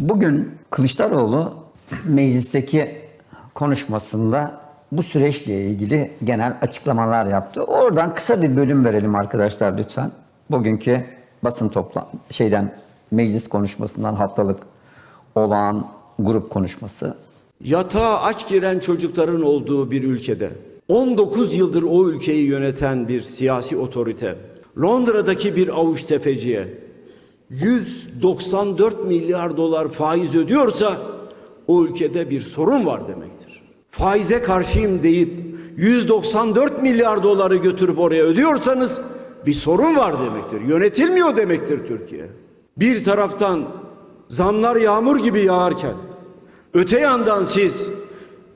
Bugün Kılıçdaroğlu meclisteki konuşmasında bu süreçle ilgili genel açıklamalar yaptı. Oradan kısa bir bölüm verelim arkadaşlar lütfen. Bugünkü basın toplan şeyden meclis konuşmasından haftalık olağan grup konuşması. Yatağa aç giren çocukların olduğu bir ülkede 19 yıldır o ülkeyi yöneten bir siyasi otorite Londra'daki bir avuç tefeciye 194 milyar dolar faiz ödüyorsa o ülkede bir sorun var demektir. Faize karşıyım deyip 194 milyar doları götürüp oraya ödüyorsanız bir sorun var demektir. Yönetilmiyor demektir Türkiye. Bir taraftan zamlar yağmur gibi yağarken Öte yandan siz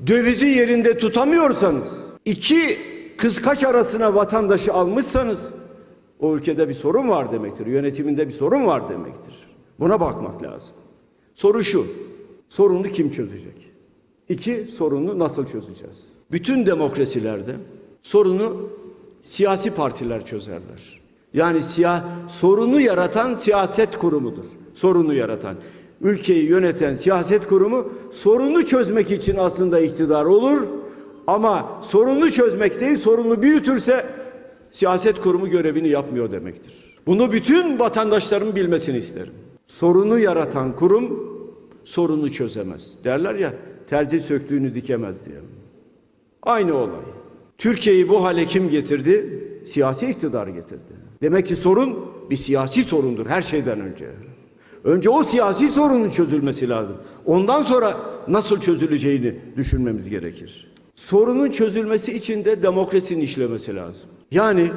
dövizi yerinde tutamıyorsanız, iki kıskaç arasına vatandaşı almışsanız o ülkede bir sorun var demektir. Yönetiminde bir sorun var demektir. Buna bakmak lazım. Soru şu, sorunu kim çözecek? İki, sorunu nasıl çözeceğiz? Bütün demokrasilerde sorunu siyasi partiler çözerler. Yani siyah, sorunu yaratan siyaset kurumudur. Sorunu yaratan. Ülkeyi yöneten siyaset kurumu sorunu çözmek için aslında iktidar olur. Ama sorunu çözmek değil, sorunu büyütürse siyaset kurumu görevini yapmıyor demektir. Bunu bütün vatandaşların bilmesini isterim. Sorunu yaratan kurum sorunu çözemez. Derler ya tercih söktüğünü dikemez diye. Aynı olay. Türkiye'yi bu hale kim getirdi? Siyasi iktidar getirdi. Demek ki sorun bir siyasi sorundur her şeyden önce. Önce o siyasi sorunun çözülmesi lazım. Ondan sonra nasıl çözüleceğini düşünmemiz gerekir. Sorunun çözülmesi için de demokrasinin işlemesi lazım. Yani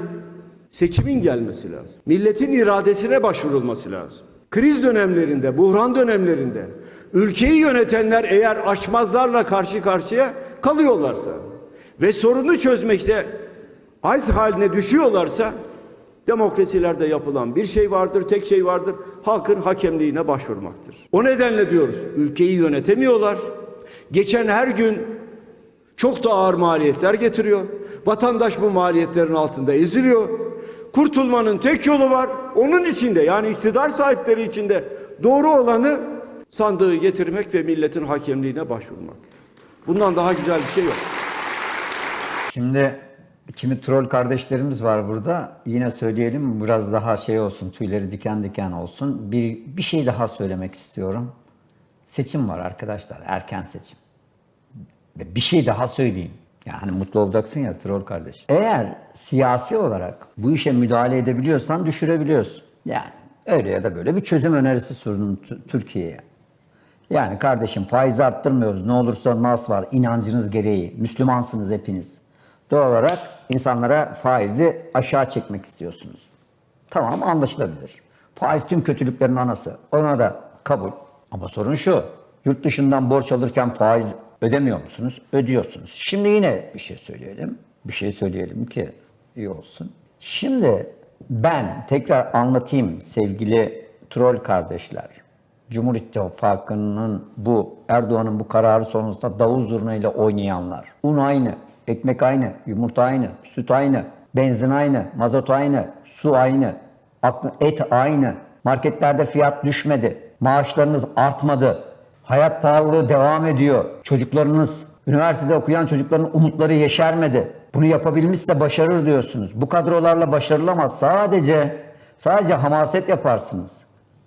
seçimin gelmesi lazım. Milletin iradesine başvurulması lazım. Kriz dönemlerinde, buhran dönemlerinde ülkeyi yönetenler eğer açmazlarla karşı karşıya kalıyorlarsa ve sorunu çözmekte aciz haline düşüyorlarsa demokrasilerde yapılan bir şey vardır, tek şey vardır. Halkın hakemliğine başvurmaktır. O nedenle diyoruz, ülkeyi yönetemiyorlar. Geçen her gün çok da ağır maliyetler getiriyor. Vatandaş bu maliyetlerin altında eziliyor. Kurtulmanın tek yolu var. Onun içinde yani iktidar sahipleri içinde doğru olanı sandığı getirmek ve milletin hakemliğine başvurmak. Bundan daha güzel bir şey yok. Şimdi kimi troll kardeşlerimiz var burada. Yine söyleyelim biraz daha şey olsun, tüyleri diken diken olsun. Bir, bir şey daha söylemek istiyorum. Seçim var arkadaşlar, erken seçim. Ve bir şey daha söyleyeyim. Yani mutlu olacaksın ya troll kardeş. Eğer siyasi olarak bu işe müdahale edebiliyorsan düşürebiliyorsun. Yani öyle ya da böyle bir çözüm önerisi sundun Türkiye'ye. Yani kardeşim faizi arttırmıyoruz. Ne olursa nas var. inancınız gereği. Müslümansınız hepiniz. Doğal olarak insanlara faizi aşağı çekmek istiyorsunuz. Tamam anlaşılabilir. Faiz tüm kötülüklerin anası. Ona da kabul. Ama sorun şu. Yurt dışından borç alırken faiz ödemiyor musunuz? Ödüyorsunuz. Şimdi yine bir şey söyleyelim. Bir şey söyleyelim ki iyi olsun. Şimdi ben tekrar anlatayım sevgili troll kardeşler. Cumhur İttifakı'nın bu Erdoğan'ın bu kararı sonrasında davul zurnayla oynayanlar. Un aynı, ekmek aynı, yumurta aynı, süt aynı, benzin aynı, mazot aynı, su aynı, et aynı. Marketlerde fiyat düşmedi. Maaşlarınız artmadı. Hayat pahalılığı devam ediyor. Çocuklarınız, üniversitede okuyan çocukların umutları yeşermedi. Bunu yapabilmişse başarır diyorsunuz. Bu kadrolarla başarılamaz. Sadece, sadece hamaset yaparsınız.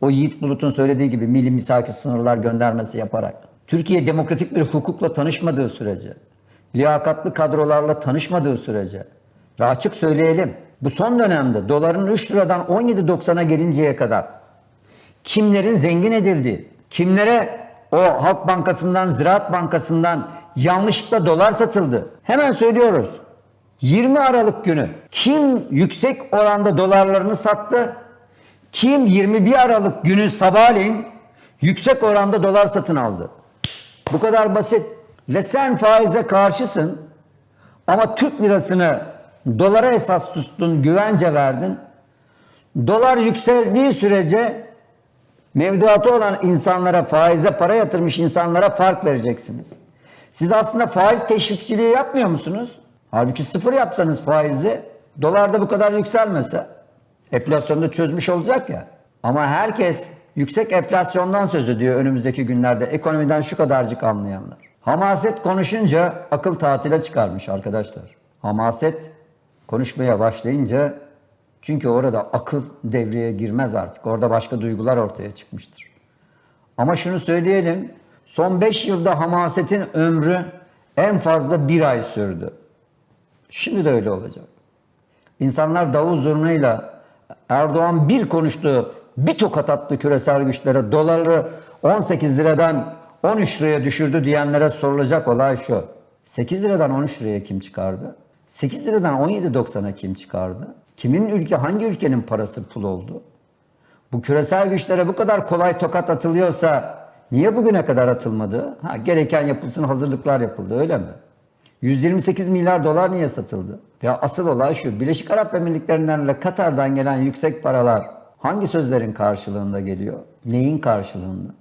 O Yiğit Bulut'un söylediği gibi milli misaki sınırlar göndermesi yaparak. Türkiye demokratik bir hukukla tanışmadığı sürece, liyakatlı kadrolarla tanışmadığı sürece, ve söyleyelim, bu son dönemde doların 3 liradan 17.90'a gelinceye kadar kimlerin zengin edildiği, kimlere o Halk Bankası'ndan, Ziraat Bankası'ndan yanlışlıkla dolar satıldı. Hemen söylüyoruz. 20 Aralık günü kim yüksek oranda dolarlarını sattı? Kim 21 Aralık günü sabahleyin yüksek oranda dolar satın aldı? Bu kadar basit. Ve sen faize karşısın ama Türk lirasını dolara esas tuttun, güvence verdin. Dolar yükseldiği sürece mevduatı olan insanlara, faize para yatırmış insanlara fark vereceksiniz. Siz aslında faiz teşvikçiliği yapmıyor musunuz? Halbuki sıfır yapsanız faizi, dolar da bu kadar yükselmese, enflasyonu da çözmüş olacak ya. Ama herkes yüksek enflasyondan söz ediyor önümüzdeki günlerde. Ekonomiden şu kadarcık anlayanlar. Hamaset konuşunca akıl tatile çıkarmış arkadaşlar. Hamaset konuşmaya başlayınca çünkü orada akıl devreye girmez artık. Orada başka duygular ortaya çıkmıştır. Ama şunu söyleyelim. Son 5 yılda hamasetin ömrü en fazla bir ay sürdü. Şimdi de öyle olacak. İnsanlar davul zurnayla Erdoğan bir konuştu, bir tokat attı küresel güçlere. Doları 18 liradan 13 liraya düşürdü diyenlere sorulacak olay şu. 8 liradan 13 liraya kim çıkardı? 8 liradan 17.90'a kim çıkardı? Kimin ülke, hangi ülkenin parası pul oldu? Bu küresel güçlere bu kadar kolay tokat atılıyorsa niye bugüne kadar atılmadı? Ha, gereken yapılsın hazırlıklar yapıldı öyle mi? 128 milyar dolar niye satıldı? Ya asıl olay şu. Birleşik Arap Emirlikleri'nden ve Katar'dan gelen yüksek paralar hangi sözlerin karşılığında geliyor? Neyin karşılığında?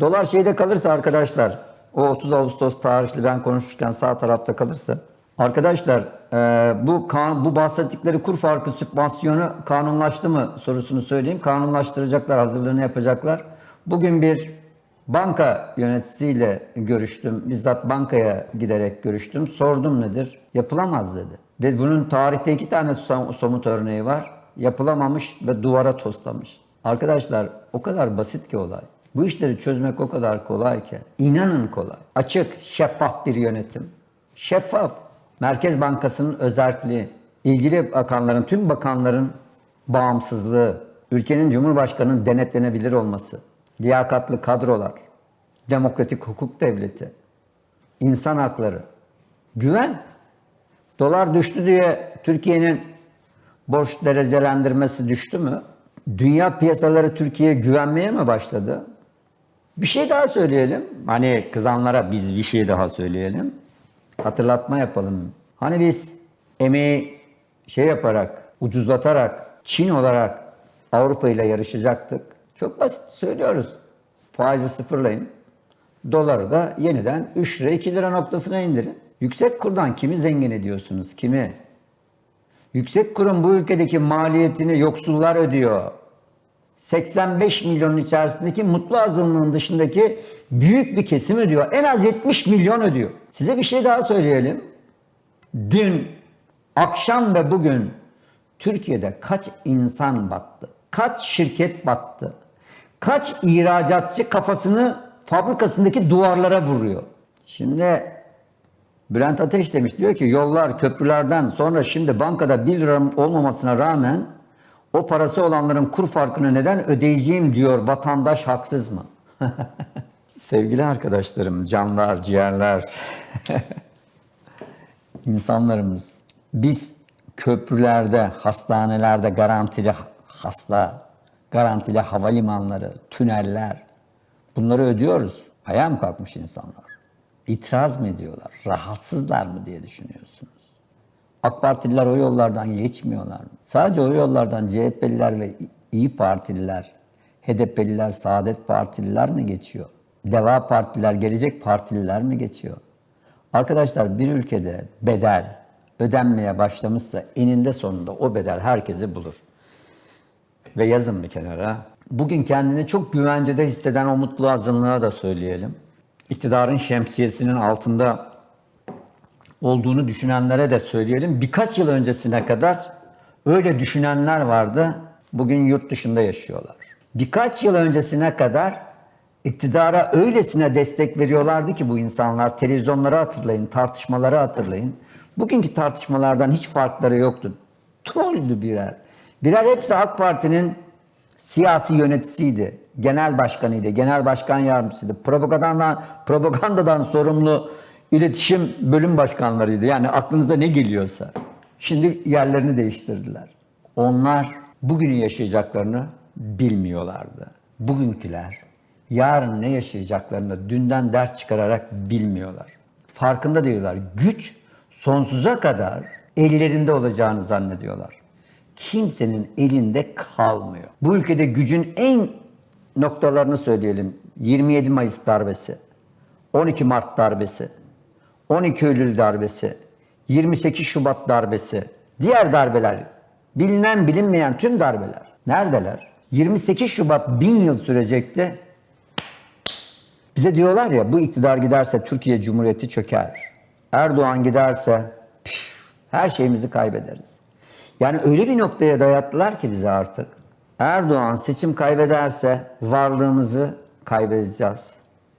Dolar şeyde kalırsa arkadaşlar, o 30 Ağustos tarihli ben konuşurken sağ tarafta kalırsa, arkadaşlar e, bu bu bahsettikleri kur farkı sübvansiyonu kanunlaştı mı sorusunu söyleyeyim. Kanunlaştıracaklar, hazırlığını yapacaklar. Bugün bir banka yöneticisiyle görüştüm. Bizzat bankaya giderek görüştüm. Sordum nedir? Yapılamaz dedi. Ve bunun tarihte iki tane som- somut örneği var. Yapılamamış ve duvara toslamış. Arkadaşlar o kadar basit ki olay. Bu işleri çözmek o kadar kolay ki. İnanın kolay. Açık, şeffaf bir yönetim. Şeffaf. Merkez Bankası'nın özelliği, ilgili bakanların, tüm bakanların bağımsızlığı, ülkenin Cumhurbaşkanı'nın denetlenebilir olması, liyakatlı kadrolar, demokratik hukuk devleti, insan hakları, güven. Dolar düştü diye Türkiye'nin borç derecelendirmesi düştü mü? Dünya piyasaları Türkiye'ye güvenmeye mi başladı? Bir şey daha söyleyelim. Hani kızanlara biz bir şey daha söyleyelim. Hatırlatma yapalım. Hani biz emeği şey yaparak, ucuzlatarak, Çin olarak Avrupa ile yarışacaktık. Çok basit söylüyoruz. Faizi sıfırlayın. Doları da yeniden 3 lira 2 lira noktasına indirin. Yüksek kurdan kimi zengin ediyorsunuz? Kimi? Yüksek kurun bu ülkedeki maliyetini yoksullar ödüyor. 85 milyonun içerisindeki mutlu azınlığın dışındaki büyük bir kesim ödüyor. En az 70 milyon ödüyor. Size bir şey daha söyleyelim. Dün, akşam ve bugün Türkiye'de kaç insan battı? Kaç şirket battı? Kaç ihracatçı kafasını fabrikasındaki duvarlara vuruyor? Şimdi Bülent Ateş demiş diyor ki yollar köprülerden sonra şimdi bankada 1 lira olmamasına rağmen o parası olanların kur farkını neden ödeyeceğim diyor vatandaş haksız mı? Sevgili arkadaşlarım, canlar, ciğerler, insanlarımız biz köprülerde, hastanelerde garantili hasta, garantili havalimanları, tüneller bunları ödüyoruz. Ayağa mı kalkmış insanlar? İtiraz mı ediyorlar? Rahatsızlar mı diye düşünüyorsunuz? AK Partililer o yollardan geçmiyorlar? Sadece o yollardan CHP'liler ve İyi Partililer, HDP'liler, Saadet Partililer mi geçiyor? Deva Partiler, Gelecek Partililer mi geçiyor? Arkadaşlar bir ülkede bedel ödenmeye başlamışsa eninde sonunda o bedel herkesi bulur. Ve yazın bir kenara. Bugün kendini çok güvencede hisseden o mutlu azınlığa da söyleyelim. İktidarın şemsiyesinin altında olduğunu düşünenlere de söyleyelim. Birkaç yıl öncesine kadar öyle düşünenler vardı. Bugün yurt dışında yaşıyorlar. Birkaç yıl öncesine kadar iktidara öylesine destek veriyorlardı ki bu insanlar. Televizyonları hatırlayın, tartışmaları hatırlayın. Bugünkü tartışmalardan hiç farkları yoktu. Trolldü birer. Birer hepsi AK Parti'nin siyasi yöneticisiydi. Genel başkanıydı, genel başkan yardımcısıydı. Propagandadan, propagandadan sorumlu iletişim bölüm başkanlarıydı. Yani aklınıza ne geliyorsa. Şimdi yerlerini değiştirdiler. Onlar bugünü yaşayacaklarını bilmiyorlardı. Bugünküler yarın ne yaşayacaklarını dünden ders çıkararak bilmiyorlar. Farkında değiller. Güç sonsuza kadar ellerinde olacağını zannediyorlar. Kimsenin elinde kalmıyor. Bu ülkede gücün en noktalarını söyleyelim. 27 Mayıs darbesi, 12 Mart darbesi, 12 Eylül darbesi, 28 Şubat darbesi, diğer darbeler, bilinen bilinmeyen tüm darbeler. Neredeler? 28 Şubat bin yıl sürecekti. Bize diyorlar ya bu iktidar giderse Türkiye Cumhuriyeti çöker. Erdoğan giderse püf, her şeyimizi kaybederiz. Yani öyle bir noktaya dayattılar ki bize artık. Erdoğan seçim kaybederse varlığımızı kaybedeceğiz.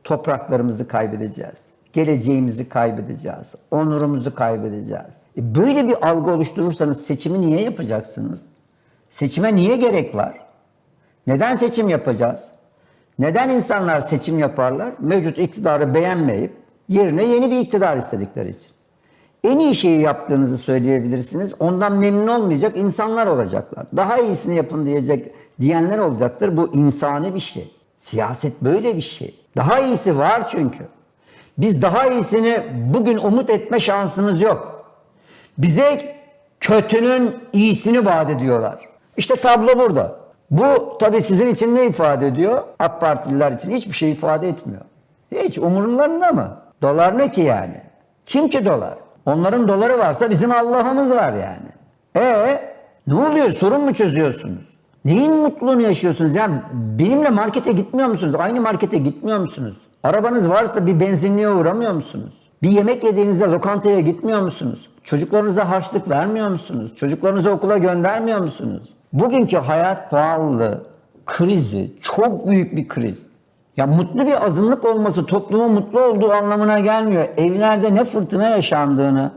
Topraklarımızı kaybedeceğiz. Geleceğimizi kaybedeceğiz. Onurumuzu kaybedeceğiz. E böyle bir algı oluşturursanız seçimi niye yapacaksınız? Seçime niye gerek var? Neden seçim yapacağız? Neden insanlar seçim yaparlar? Mevcut iktidarı beğenmeyip yerine yeni bir iktidar istedikleri için. En iyi şeyi yaptığınızı söyleyebilirsiniz. Ondan memnun olmayacak insanlar olacaklar. Daha iyisini yapın diyecek diyenler olacaktır. Bu insani bir şey. Siyaset böyle bir şey. Daha iyisi var çünkü. Biz daha iyisini bugün umut etme şansımız yok. Bize kötünün iyisini vaat ediyorlar. İşte tablo burada. Bu tabii sizin için ne ifade ediyor? AK Partililer için hiçbir şey ifade etmiyor. Hiç umurlarında mı? Dolar ne ki yani? Kim ki dolar? Onların doları varsa bizim Allah'ımız var yani. E ne oluyor? Sorun mu çözüyorsunuz? Neyin mutluluğunu yaşıyorsunuz? Yani benimle markete gitmiyor musunuz? Aynı markete gitmiyor musunuz? Arabanız varsa bir benzinliğe uğramıyor musunuz? Bir yemek yediğinizde lokantaya gitmiyor musunuz? Çocuklarınıza harçlık vermiyor musunuz? Çocuklarınızı okula göndermiyor musunuz? Bugünkü hayat pahalılığı, krizi çok büyük bir kriz. Ya mutlu bir azınlık olması toplumun mutlu olduğu anlamına gelmiyor. Evlerde ne fırtına yaşandığını,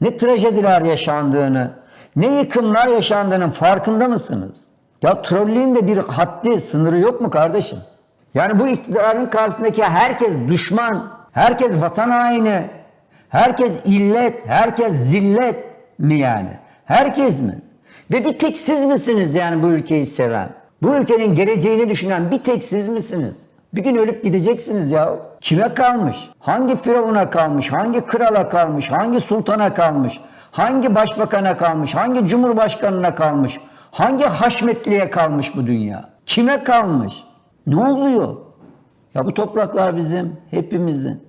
ne trajediler yaşandığını, ne yıkımlar yaşandığının farkında mısınız? Ya trollerin de bir haddi, sınırı yok mu kardeşim? Yani bu iktidarın karşısındaki herkes düşman, herkes vatan haini, herkes illet, herkes zillet mi yani? Herkes mi? Ve bir tek siz misiniz yani bu ülkeyi seven? Bu ülkenin geleceğini düşünen bir tek siz misiniz? Bir gün ölüp gideceksiniz ya. Kime kalmış? Hangi firavuna kalmış? Hangi krala kalmış? Hangi sultana kalmış? Hangi başbakana kalmış? Hangi cumhurbaşkanına kalmış? Hangi haşmetliye kalmış bu dünya? Kime kalmış? Ne oluyor? Ya bu topraklar bizim, hepimizin.